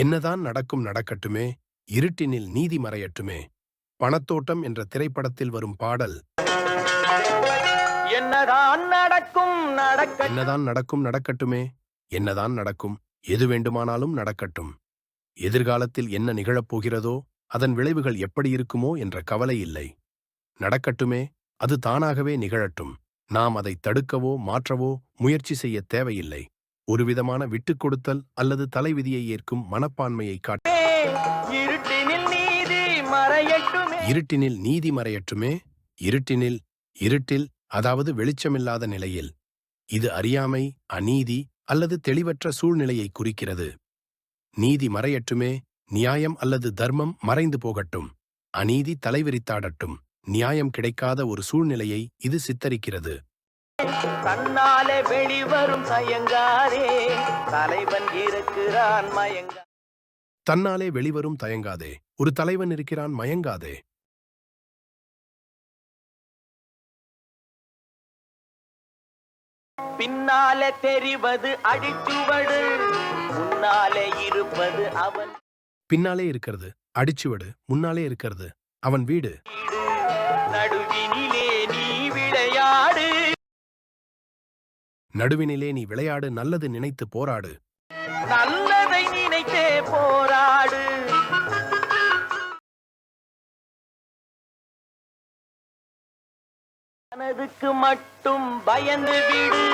என்னதான் நடக்கும் நடக்கட்டுமே இருட்டினில் நீதி மறையட்டுமே. பணத்தோட்டம் என்ற திரைப்படத்தில் வரும் பாடல். என்னதான் நடக்கும் நடக்க என்னதான் நடக்கும் நடக்கட்டுமே என்னதான் நடக்கும் எது வேண்டுமானாலும் நடக்கட்டும். எதிர்காலத்தில் என்ன நிகழப்போகிறதோ அதன் விளைவுகள் எப்படி இருக்குமோ என்ற கவலை இல்லை. நடக்கட்டுமே அது தானாகவே நிகழட்டும். நாம் அதை தடுக்கவோ மாற்றவோ முயற்சி செய்ய தேவையில்லை. ஒருவிதமான விட்டுக் கொடுத்தல் அல்லது தலைவிதியை ஏற்கும் மனப்பான்மையை காட்ட இருட்டினில் நீதி மறையட்டுமே. இருட்டினில் இருட்டில் அதாவது வெளிச்சமில்லாத நிலையில். இது அறியாமை அநீதி அல்லது தெளிவற்ற சூழ்நிலையை குறிக்கிறது. நீதி மறையட்டுமே. நியாயம் அல்லது தர்மம் மறைந்து போகட்டும். அநீதி தலைவிரித்தாடட்டும். நியாயம் கிடைக்காத ஒரு சூழ்நிலையை இது சித்தரிக்கிறது. தன்னாலே வெளிவரும் தயங்காரே தலைவன் இருக்கிறான் மயங்க தன்னாலே வெளிவரும் தயங்காதே. ஒரு தலைவன் இருக்கிறான் மயங்காதே. பின்னாலே தெரிவது அடிச்சுவடு. முன்னாலே இருப்பது அவன் பின்னாலே இருக்கிறது அடிச்சுவடு. முன்னாலே இருக்கிறது அவன் வீடு நடுவினிலே நீ விளையாடு நல்லது நினைத்து போராடு. நல்லதை நினைத்தே போராடு. மனதுக்கு மட்டும் பயந்து விடு.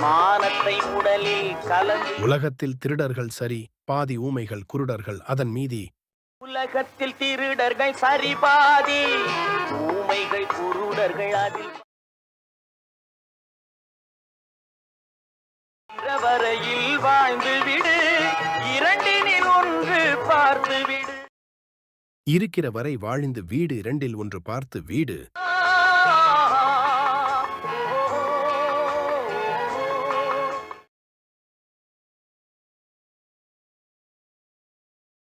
மானத்தை உடலில் கலந்து உலகத்தில் திருடர்கள் சரி பாதி ஊமைகள் குருடர்கள் அதன் மீதி. உலகத்தில் திருடர்கள் சரிபாதி ஊமைகள் குருடர்கள் அதில் வரையில் வாழ்ந்து விடு. இரண்டினில் ஒன்று பார்த்து விடு. இருக்கிற வரை வாழ்ந்து வீடு இரண்டில் ஒன்று பார்த்து வீடு.